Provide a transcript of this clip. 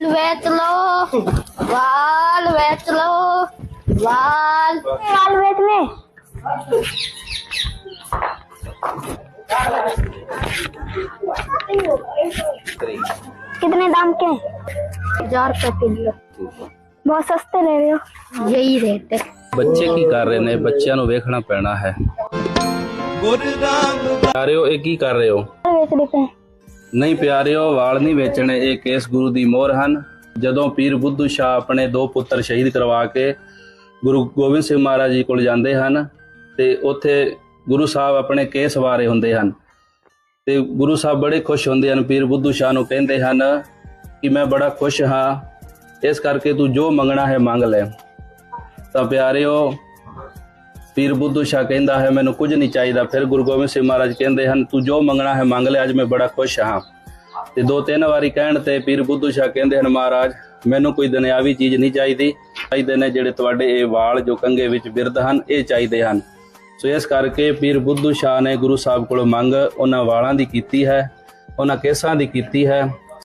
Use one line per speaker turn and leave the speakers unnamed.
ਵੇਚ ਲੋ ਵਾਲ ਵੇਚ ਲੋ ਵਾਲ ਵਾਲ ਵੇਚਨੇ कितने दाम के हजार रुपए किलो बहुत सस्ते ले रहे हो यही रेट है
ਬੱਚੇ ਕੀ ਕਰ ਰਹੇ ਨੇ ਬੱਚਿਆਂ ਨੂੰ ਵੇਖਣਾ ਪੈਣਾ ਹੈ ਪਿਆਰਿਓ ਇਹ ਕੀ ਕਰ ਰਹੇ ਹੋ
बेच देते हैं
ਨਹੀਂ ਪਿਆਰਿਓ, ਵਾਲ ਨਹੀਂ ਵੇਚਣੇ, ਇਹ ਕੇਸ ਗੁਰੂ ਦੀ ਮੋਹਰ ਹਨ। ਜਦੋਂ ਪੀਰ ਬੁੱਧੂ ਸ਼ਾਹ ਆਪਣੇ ਦੋ ਪੁੱਤਰ ਸ਼ਹੀਦ ਕਰਵਾ ਕੇ ਗੁਰੂ ਗੋਬਿੰਦ ਸਿੰਘ ਮਹਾਰਾਜ ਜੀ ਕੋਲ ਜਾਂਦੇ ਹਨ ਤੇ ਉੱਥੇ ਗੁਰੂ ਸਾਹਿਬ ਆਪਣੇ ਕੇਸ ਵਾਰੇ ਹੁੰਦੇ ਹਨ। ਤੇ ਗੁਰੂ ਸਾਹਿਬ ਬੜੇ ਖੁਸ਼ ਹੁੰਦੇ ਹਨ, ਪੀਰ ਬੁੱਧੂ ਸ਼ਾਹ ਨੂੰ ਕਹਿੰਦੇ ਹਨ ਕਿ ਮੈਂ ਬੜਾ ਖੁਸ਼ ਹਾਂ, ਇਸ ਕਰਕੇ ਤੂੰ ਜੋ ਮੰਗਣਾ ਹੈ ਮੰਗ ਲੈ। ਤਾਂ ਪਿਆਰਿਓ ਪੀਰ ਬੁੱਧੂ ਸ਼ਾਹ ਕਹਿੰਦਾ ਹੈ, ਮੈਨੂੰ ਕੁਝ ਨਹੀਂ ਚਾਹੀਦਾ। ਫਿਰ ਗੁਰੂ ਗੋਬਿੰਦ ਸਿੰਘ ਮਹਾਰਾਜ ਕਹਿੰਦੇ ਹਨ, ਤੂੰ ਜੋ ਮੰਗਣਾ ਹੈ ਮੰਗ ਲੈ, ਅੱਜ ਮੈਂ ਬੜਾ ਖੁਸ਼ ਹਾਂ। ਤੇ ਦੋ ਤਿੰਨ ਵਾਰੀ ਕਹਿਣ ਤੇ ਪੀਰ ਬੁੱਧੂ ਸ਼ਾਹ ਕਹਿੰਦੇ ਹਨ, ਮਹਾਰਾਜ, ਮੈਨੂੰ ਕੋਈ ਦੁਨਿਆਵੀ ਚੀਜ਼ ਨਹੀਂ ਚਾਹੀਦੀ। ਚਾਹੀਦੇ ਨੇ ਜਿਹੜੇ ਤੁਹਾਡੇ ਇਹ ਵਾਲ ਜੋ ਕੰਗੇ ਵਿੱਚ ਬਿਰਧ ਹਨ, ਇਹ ਚਾਹੀਦੇ ਹਨ। ਸੋ ਇਸ ਕਰਕੇ ਪੀਰ ਬੁੱਧੂ ਸ਼ਾਹ ਨੇ ਗੁਰੂ ਸਾਹਿਬ ਕੋਲੋਂ ਮੰਗ ਉਹਨਾਂ ਵਾਲਾਂ ਦੀ ਕੀਤੀ ਹੈ, ਉਹਨਾਂ ਕੇਸਾਂ ਦੀ ਕੀਤੀ ਹੈ।